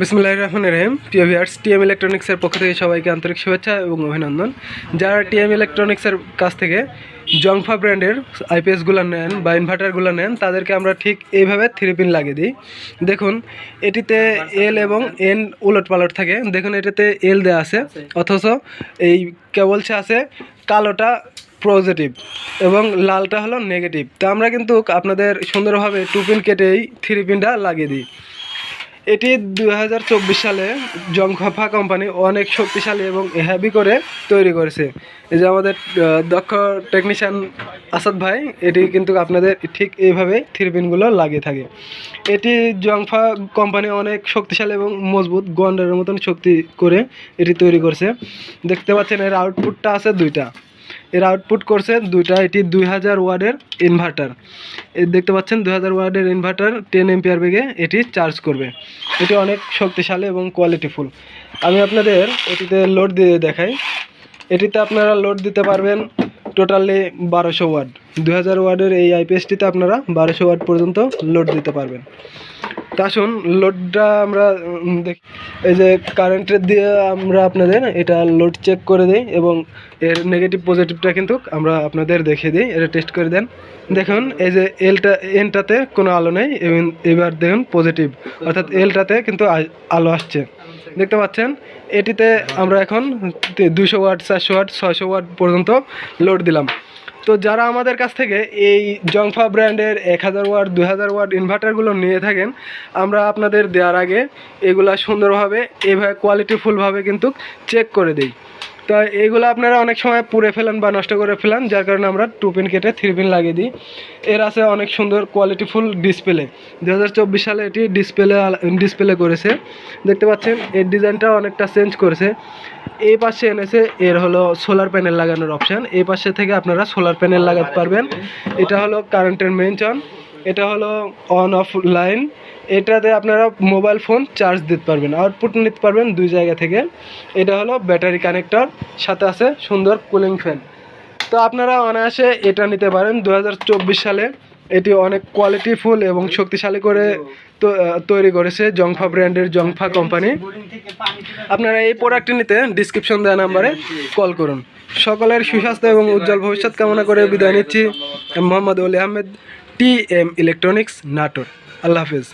বিসমুল্লাহ রহমান রহিম। টিএভিআর্স টিএম ইলেকট্রনিক্সের পক্ষ থেকে সবাইকে আন্তরিক শুভেচ্ছা এবং অভিনন্দন। যারা টিএম ইলেকট্রনিক্সের কাছ থেকে জংফা ব্র্যান্ডের আইপিএসগুলো নেন বা ইনভার্টারগুলো নেন, তাদেরকে আমরা ঠিক এইভাবে থ্রি পিন লাগিয়ে দিই। দেখুন, এটিতে এল এবং এন উলট পালট থাকে। দেখুন, এটাতে এল দেওয়া আছে, অথচ এই কেবলসে আছে কালোটা পজিটিভ এবং লালটা হলো নেগেটিভ। তা আমরা কিন্তু আপনাদের সুন্দরভাবে টু পিন কেটেই থ্রি পিনটা লাগিয়ে দিই। এটি দু হাজার চব্বিশ সালে জংখফা কোম্পানি অনেক শক্তিশালী এবং হেভি করে তৈরি করেছে। এই যে আমাদের দক্ষ টেকনিশিয়ান আসাদ ভাই, এটি কিন্তু আপনাদের ঠিক এইভাবে থ্রিপিনগুলো লাগিয়ে থাকে। এটি জংফা কোম্পানি অনেক শক্তিশালী এবং মজবুত গন্ডারের মতন শক্তি করে এটি তৈরি করছে। দেখতে পাচ্ছেন এর আউটপুটটা আছে দুইটা। এর আউটপুট করছে দুইটা, এটি দুই হাজার ওয়ার্ডের ইনভার্টার দেখতে পাচ্ছেন দুই হাজার ওয়ার্ডের ইনভার্টার টেন এম্পিয়ার বেগে এটি চার্জ করবে। এটি অনেক শক্তিশালী এবং কোয়ালিটিফুল আমি আপনাদের এটিতে লোড দিয়ে দেখাই। এটিতে আপনারা লোড দিতে পারবেন টোটালি বারোশো ওয়ার্ড দুই হাজার ওয়ার্ডের এই আইপিএসটিতে আপনারা বারোশো ওয়ার্ড পর্যন্ত লোড দিতে পারবেন। তা আসুন লোডটা আমরা দেখি, এই যে কারেন্টের দিয়ে আমরা আপনাদের এটা লোড চেক করে দিই এবং এর নেগেটিভ পজিটিভটা কিন্তু আমরা আপনাদের দেখিয়ে দিই, এটা টেস্ট করে দেন। দেখুন, এই যে এলটা এনটাতে কোনো আলো নেই, এবং এবার দেখুন পজিটিভ অর্থাৎ এলটাতে কিন্তু আলো আসছে। দেখতে পাচ্ছেন, এটিতে আমরা এখন দুশো ওয়াট, চারশো ওয়াট, ছয়শো ওয়াট পর্যন্ত লোড দিলাম। তো যারা আমাদের কাছ থেকে এই জংফা ব্র্যান্ডের এক হাজার ওয়াট, দুই হাজার ওয়াট ইনভার্টারগুলো নিয়ে থাকেন, আমরা আপনাদের দেওয়ার আগে এগুলা সুন্দরভাবে এইভাবে কোয়ালিটিফুলভাবে কিন্তু চেক করে দিই। তো এইগুলো আপনারা অনেক সময় পুড়ে ফেলেন বা নষ্ট করে ফেলেন, যার কারণে আমরা টু পিন কেটে থ্রি পিন লাগিয়ে দিই। এর আছে অনেক সুন্দর কোয়ালিটিফুল ডিসপ্লে দু হাজার চব্বিশ সালে এটি ডিসপ্লে ডিসপ্লে করেছে। দেখতে পাচ্ছেন, এর ডিজাইনটা অনেকটা চেঞ্জ করেছে। এই পাশে এনেছে, এর হলো সোলার প্যানেল লাগানোর অপশান এই পাশে থেকে আপনারা সোলার প্যানেল লাগাতে পারবেন। এটা হলো কারেন্টের মেইন অন এটা হলো অন অফ লাইন এটাতে আপনারা মোবাইল ফোন চার্জ দিতে পারবেন আউটপুট নিতে পারবেন দুই জায়গা থেকে। এটা হলো ব্যাটারি কানেক্টর সাথে আছে সুন্দর কুলিং ফ্যান তো আপনারা অনায়াসে এটা নিতে পারেন দু হাজার চব্বিশ সালে। এটি অনেক কোয়ালিটিফুল এবং শক্তিশালী করে তৈরি করেছে জংফা ব্র্যান্ডের জংফা কোম্পানি আপনারা এই প্রোডাক্টটি নিতে ডিসক্রিপশন দেওয়া নাম্বারে কল করুন। সকলের সুস্বাস্থ্য এবং উজ্জ্বল ভবিষ্যৎ কামনা করে বিদায় নিচ্ছি। Mohammad Oli Ahmed. T M electronics Natore. Allah হাফিজ।